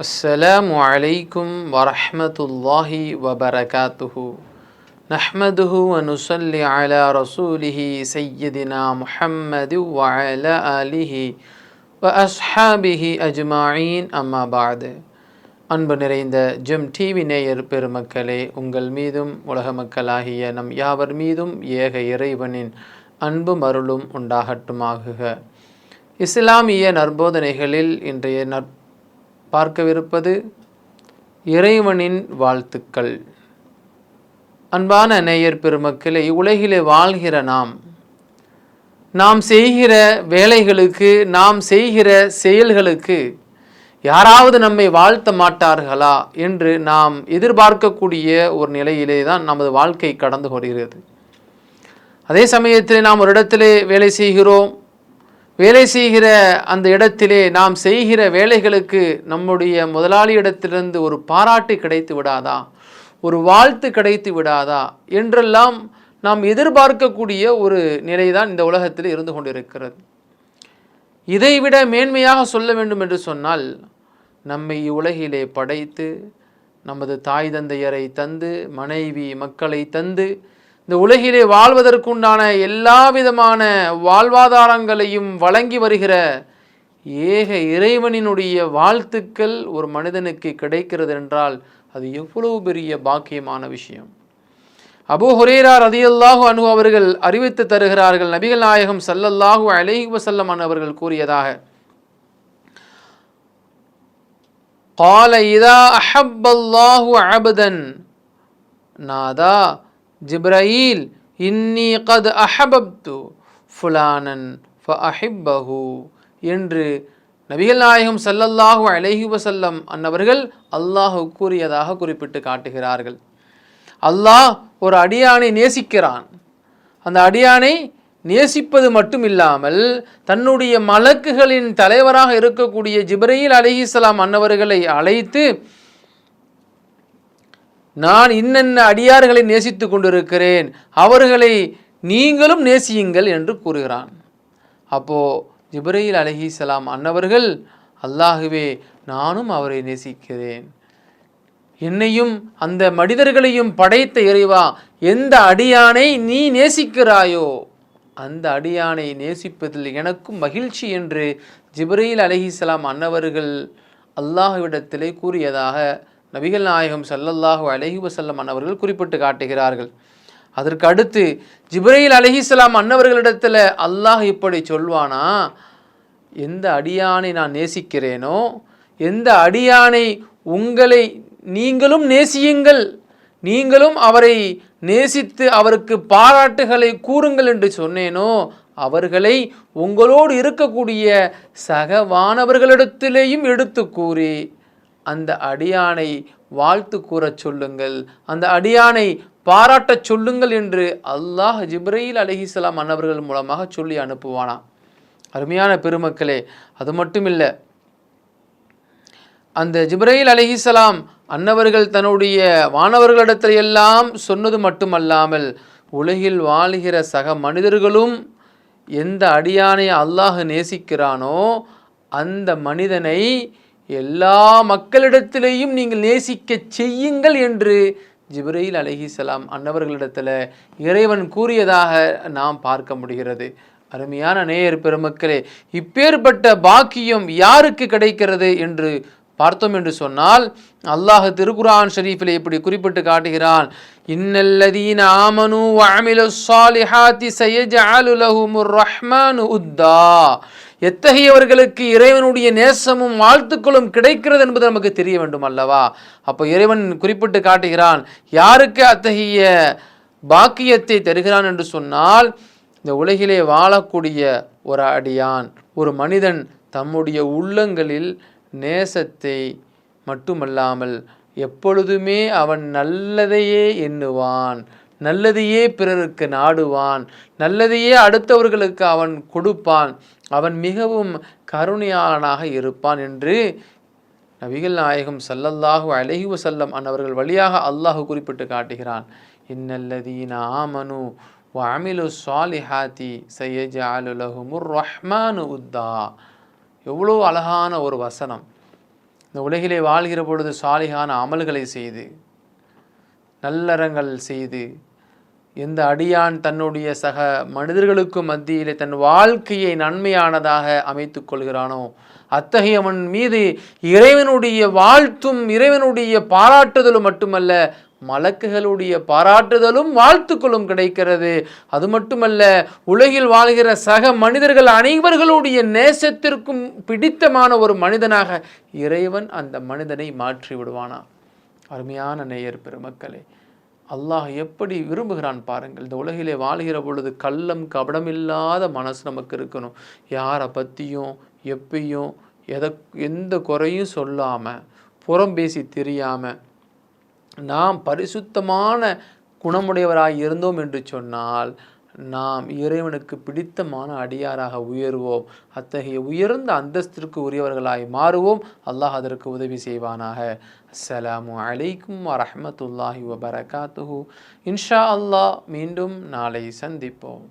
السلام عليكم ورحمة الله وبركاته نحمده ونصلي على رسوله سيدنا محمد وعلى آله وأصحابه أجمعين أما بعد அன்பு நிறைந்த GeM TV நேயர் பெருமக்களே உங்கள் மீதும் உலக மக்களாகிய நம் யாவர் மீதும் ஏக இறைவனின் அன்பும் அருளும் உண்டாகட்டுமாகுக இஸ்லாமிய நற்போதனைகளில் இன்றைய நற் பார்க்கவிருப்பது இறைவனின் வாழ்த்துக்கள். அன்பான நேயர் பெருமக்களை உலகிலே வாழ்கிற நாம் நாம் செய்கிற வேலைகளுக்கு நாம் செய்கிற செயல்களுக்கு யாராவது நம்மை வாழ்த்த மாட்டார்களா என்று நாம் எதிர்பார்க்கக்கூடிய ஒரு நிலையிலே தான் நமது வாழ்க்கை கடந்து வருகிறது. அதே சமயத்தில் நாம் ஒரு இடத்திலே வேலை செய்கிறோம் வேலை செய்கிற அந்த இடத்திலே நாம் செய்கிற வேலைகளுக்கு நம்முடைய முதலாளி இடத்திலிருந்து ஒரு பாராட்டு கிடைத்து விடாதா? ஒரு வாழ்த்து கிடைத்து விடாதா? என்றெல்லாம் நாம் எதிர்பார்க்கக்கூடிய ஒரு நிலைதான் இந்த உலகத்தில் இருந்து கொண்டிருக்கிறது. இதைவிட மேன்மையாக சொல்ல வேண்டும் என்று சொன்னால் நம்மை இவ்வுலகிலே படைத்து நமது தாய் தந்தையரை தந்து மனைவி மக்களை தந்து இந்த உலகிலே வாழ்வதற்குண்டான எல்லா விதமான வாழ்வாதாரங்களையும் வழங்கி வருகிற ஏக இறைவனினுடைய வாழ்த்துக்கள் ஒரு மனிதனுக்கு கிடைக்கிறது என்றால் அது எவ்வளவு பெரிய பாக்கியமான விஷயம் அபு ஹுரேரா ரதியல்லாஹு அனு அவர்கள் அறிவித்து தருகிறார்கள் நபிகள் நாயகம் சல்லல்லாஹு அலைஹி வசல்லம் அவர்கள் கூறியதாக قال إذا أحب الله عبدا نادى ஜிப்ரயில் இன்னி கத் அஹபப்து ஃபுலானன் ஃப அஹிப்பஹு என்று நபிகள் நாயகம் சல்லல்லாஹு அலஹி வசல்லம் அன்னவர்கள் அல்லாஹ் கூறியதாக குறிப்பிட்டு காட்டுகிறார்கள். அல்லாஹ் ஒரு அடியானை நேசிக்கிறான். அந்த அடியானை நேசிப்பது மட்டும் இல்லாமல் தன்னுடைய மலக்குகளின் தலைவராக இருக்கக்கூடிய ஜிப்ரையில் அலிஹிஸ்லாம் அன்னவர்களை அழைத்து நான் இன்னென்ன அடியார்களை நேசித்து கொண்டிருக்கிறேன் அவர்களை நீங்களும் நேசியுங்கள் என்று கூறுகிறான். அப்போ ஜிப்ரயில் அலிஹிஸ்லாம் அன்னவர்கள் அல்லாஹுவே நானும் அவரை நேசிக்கிறேன். என்னையும் அந்த மனிதர்களையும் படைத்த இறைவா எந்த அடியானை நீ நேசிக்கிறாயோ அந்த அடியானை நேசிப்பதில் எனக்கும் மகிழ்ச்சி என்று ஜிப்ரையில் அலஹிசலாம் அன்னவர்கள் அல்லாஹுவிடத்திலே கூறியதாக நபிகள் நாயகம் சல்லல்லாஹு அலஹி வசல்லம் அன்னவர்கள் குறிப்பிட்டு காட்டுகிறார்கள். அதற்கு அடுத்து ஜிப்ரையில் அலஹிஸ்லாம் அன்னவர்களிடத்தில் அல்லாஹ் இப்படி சொல்வானா? எந்த அடியானை நான் நேசிக்கிறேனோ எந்த அடியானை உங்களை நீங்களும் நேசியுங்கள் நீங்களும் அவரை நேசித்து அவருக்கு பாராட்டுகளை கூறுங்கள் என்று சொன்னேனோ அவர்களை உங்களோடு இருக்கக்கூடிய சகவானவர்களிடத்திலேயும் எடுத்து கூறி அந்த அடியானை வாழ்த்து கூறச் சொல்லுங்கள் அந்த அடியானை பாராட்டச் சொல்லுங்கள் என்று அல்லாஹ் ஜிப்ரயில் அலஹிஸ்லாம் அன்னவர்கள் மூலமாக சொல்லி அனுப்புவானாம். அருமையான பெருமக்களே அது மட்டும் இல்லை அந்த ஜிப்ரயில் அலிஹிசலாம் அன்னவர்கள் தன்னுடைய வானவர்களிடத்தில் எல்லாம் சொன்னது மட்டுமல்லாமல் உலகில் வாழ்கிற சக மனிதர்களும் எந்த அடியானை அல்லாஹ் நேசிக்கிறானோ அந்த மனிதனை எல்லா மக்களிடத்திலேயும் நீங்கள் நேசிக்க செய்யுங்கள் என்று ஜிப்ரயில் அலிஹிசலாம் அன்னவர்களிடத்தில் இறைவன் கூறியதாக நாம் பார்க்க முடிகிறது. அருமையான நேயர் பெருமக்களே இப்பேற்பட்ட பாக்கியம் யாருக்கு கிடைக்கிறது என்று பார்த்தோம் என்று சொன்னால் அல்லாஹ் திருக்குரான் ஷரீஃபில் இப்படி குறிப்பிட்டு காட்டுகிறான் இன்னல்லதீன ஆமனு வஅமிலு ஸாலிஹாத்தி சயஜஅலு லஹுமுர் ரஹ்மானு உத்தா. எத்தகையவர்களுக்கு இறைவனுடைய நேசமும் வாழ்த்துக்களும் கிடைக்கிறது என்பது நமக்கு தெரிய வேண்டும் அல்லவா? அப்போ இறைவன் குறிப்பிட்டு காட்டுகிறான் யாருக்கு அத்தகைய பாக்கியத்தை தருகிறான்? என்று சொன்னால் இந்த உலகிலே வாழக்கூடிய ஒரு அடியான் ஒரு மனிதன் தம்முடைய உள்ளங்களில் நேசத்தை மட்டுமல்லாமல் எப்பொழுதுமே அவன் நல்லதையே எண்ணுவான் நல்லதையே பிறருக்கு நாடுவான் நல்லதையே அடுத்தவர்களுக்கு அவன் கொடுப்பான். அவன் மிகவும் கருணையாளனாக இருப்பான் என்று நபிகள் நாயகம் சல்லல்லாஹு அலஹி வசல்லம் அன்னவர்கள் வழியாக அல்லாஹு குறிப்பிட்டு காட்டுகிறான். இன்னல்லதீன ஆமனு வாமிலு சாலிஹாத்தி சையஜ அலுலகுமுர் ரஹ்மானு உத்தா. எவ்வளோ அழகான ஒரு வசனம். இந்த உலகிலே வாழ்கிற பொழுது சாலிகான அமல்களை செய்து நல்லறங்கள் செய்து எந்த அடியான் தன்னுடைய சக மனிதர்களுக்கு மத்தியிலே தன் வாழ்க்கையை நன்மையானதாக அமைத்துக் கொள்கிறானோ? அத்தகையவன் மீது இறைவனுடைய வாழ்த்தும் இறைவனுடைய பாராட்டுதலும் மட்டுமல்ல மலக்குகளுடைய பாராட்டுதலும் வாழ்த்துக்களும் கிடைக்கிறது. அது மட்டுமல்ல உலகில் வாழ்கிற சக மனிதர்கள் அனைவர்களுடைய நேசத்திற்கும் பிடித்தமான ஒரு மனிதனாக இறைவன் அந்த மனிதனை மாற்றி விடுவானா அருமையான நேயர் பெருமக்களே அல்லாஹ் எப்படி விரும்புகிறான் பாருங்கள். இந்த உலகிலே வாழ்கிற பொழுது கள்ளம் கபடமில்லாத மனசு நமக்கு இருக்கணும். யாரை பற்றியும் எப்பயும் எதை எந்த குறையும் சொல்லாமல் புறம் பேசி தெரியாமல் நாம் பரிசுத்தமான குணமுடையவராக இருந்தோம் என்று சொன்னால் நாம் இறைவனுக்கு பிடித்தமான அடியாராக உயர்வோம். அத்தகைய உயர்ந்த அந்தஸ்திற்கு உரியவர்களாய் மாறுவோம். அல்லாஹ் அதற்கு உதவி செய்வானாக. அஸ்ஸலாமு அலைக்கும் வரமத்துல்லாஹி வபரகாத்துஹு. இன்ஷா அல்லாஹ் மீண்டும் நாளை சந்திப்போம்.